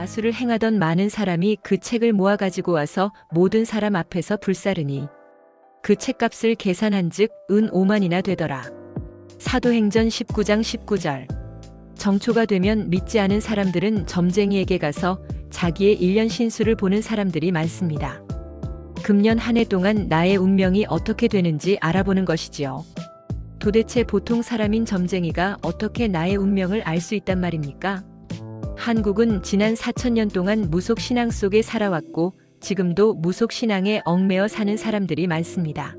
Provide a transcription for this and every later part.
마술을 행하던 많은 사람이 그 책을 모아 가지고 와서 모든 사람 앞에서 불사르니 그 책값을 계산한 즉 은 5만이나 되더라. 사도행전 19장 19절 정초가 되면 믿지 않은 사람들은 점쟁이에게 가서 자기의 1년 신수를 보는 사람들이 많습니다. 금년 한 해 동안 나의 운명이 어떻게 되는지 알아보는 것이지요. 도대체 보통 사람인 점쟁이가 어떻게 나의 운명을 알 수 있단 말입니까? 한국은 지난 4천년 동안 무속 신앙 속에 살아왔고 지금도 무속 신앙에 얽매여 사는 사람들이 많습니다.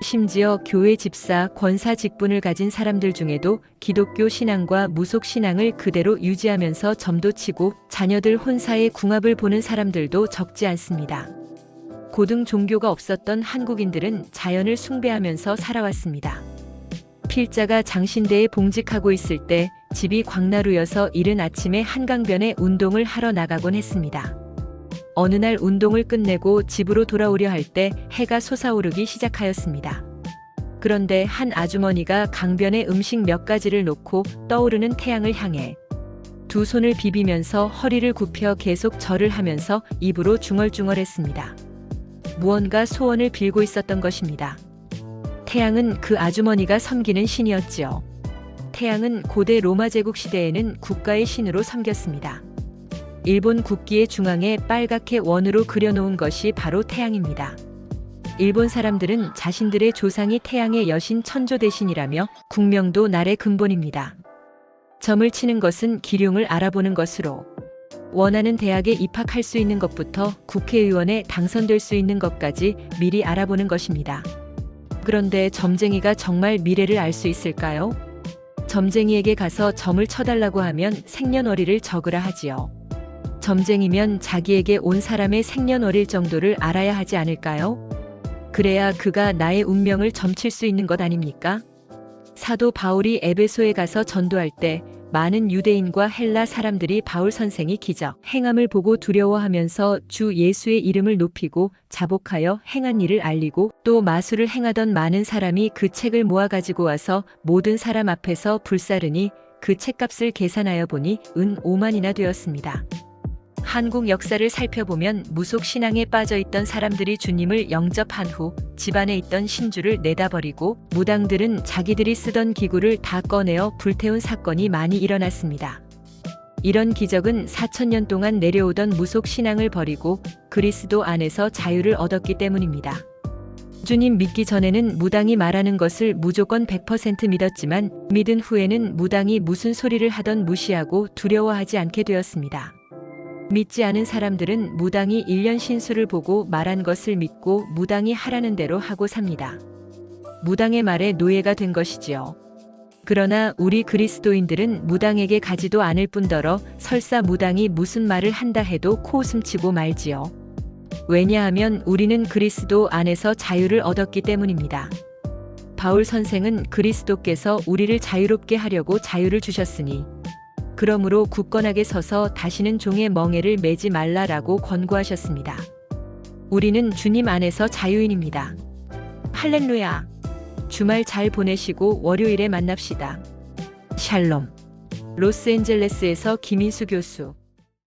심지어 교회 집사, 권사 직분을 가진 사람들 중에도 기독교 신앙과 무속 신앙을 그대로 유지하면서 점도 치고 자녀들 혼사의 궁합을 보는 사람들도 적지 않습니다. 고등 종교가 없었던 한국인들은 자연을 숭배하면서 살아왔습니다. 필자가 장신대에 봉직하고 있을 때 집이 광나루여서 이른 아침에 한강변에 운동을 하러 나가곤 했습니다. 어느 날 운동을 끝내고 집으로 돌아오려 할 때 해가 솟아오르기 시작하였습니다. 그런데 한 아주머니가 강변에 음식 몇 가지를 놓고 떠오르는 태양을 향해 두 손을 비비면서 허리를 굽혀 계속 절을 하면서 입으로 중얼중얼했습니다. 무언가 소원을 빌고 있었던 것입니다. 태양은 그 아주머니가 섬기는 신이었지요. 태양은 고대 로마 제국 시대에는 국가의 신으로 섬겼습니다. 일본 국기의 중앙에 빨갛게 원으로 그려놓은 것이 바로 태양입니다. 일본 사람들은 자신들의 조상이 태양의 여신 천조 대신이라며 국명도 날의 근본입니다. 점을 치는 것은 기륭을 알아보는 것으로 원하는 대학에 입학할 수 있는 것부터 국회의원에 당선될 수 있는 것까지 미리 알아보는 것입니다. 그런데 점쟁이가 정말 미래를 알 수 있을까요? 점쟁이에게 가서 점을 쳐달라고 하면 생년월일을 적으라 하지요. 점쟁이면 자기에게 온 사람의 생년월일 정도를 알아야 하지 않을까요? 그래야 그가 나의 운명을 점칠 수 있는 것 아닙니까? 사도 바울이 에베소에 가서 전도할 때 많은 유대인과 헬라 사람들이 바울 선생이 기적 행함을 보고 두려워하면서 주 예수의 이름을 높이고 자복하여 행한 일을 알리고 또 마술을 행하던 많은 사람이 그 책을 모아 가지고 와서 모든 사람 앞에서 불사르니 그 책값을 계산하여 보니 은 5만이나 되었습니다. 한국 역사를 살펴보면 무속 신앙에 빠져 있던 사람들이 주님을 영접한 후 집안에 있던 신주를 내다버리고 무당들은 자기들이 쓰던 기구를 다 꺼내어 불태운 사건이 많이 일어났습니다. 이런 기적은 4천년 동안 내려오던 무속 신앙을 버리고 그리스도 안에서 자유를 얻었기 때문입니다. 주님 믿기 전에는 무당이 말하는 것을 무조건 100% 믿었지만 믿은 후에는 무당이 무슨 소리를 하던 무시하고 두려워하지 않게 되었습니다. 믿지 않은 사람들은 무당이 1년 신수를 보고 말한 것을 믿고 무당이 하라는 대로 하고 삽니다. 무당의 말에 노예가 된 것이지요. 그러나 우리 그리스도인들은 무당에게 가지도 않을 뿐더러 설사 무당이 무슨 말을 한다 해도 코웃음치고 말지요. 왜냐하면 우리는 그리스도 안에서 자유를 얻었기 때문입니다. 바울 선생은 그리스도께서 우리를 자유롭게 하려고 자유를 주셨으니 그러므로 굳건하게 서서 다시는 종의 멍에를 매지 말라라고 권고하셨습니다. 우리는 주님 안에서 자유인입니다. 할렐루야. 주말 잘 보내시고 월요일에 만납시다. 샬롬. 로스앤젤레스에서 김인수 교수.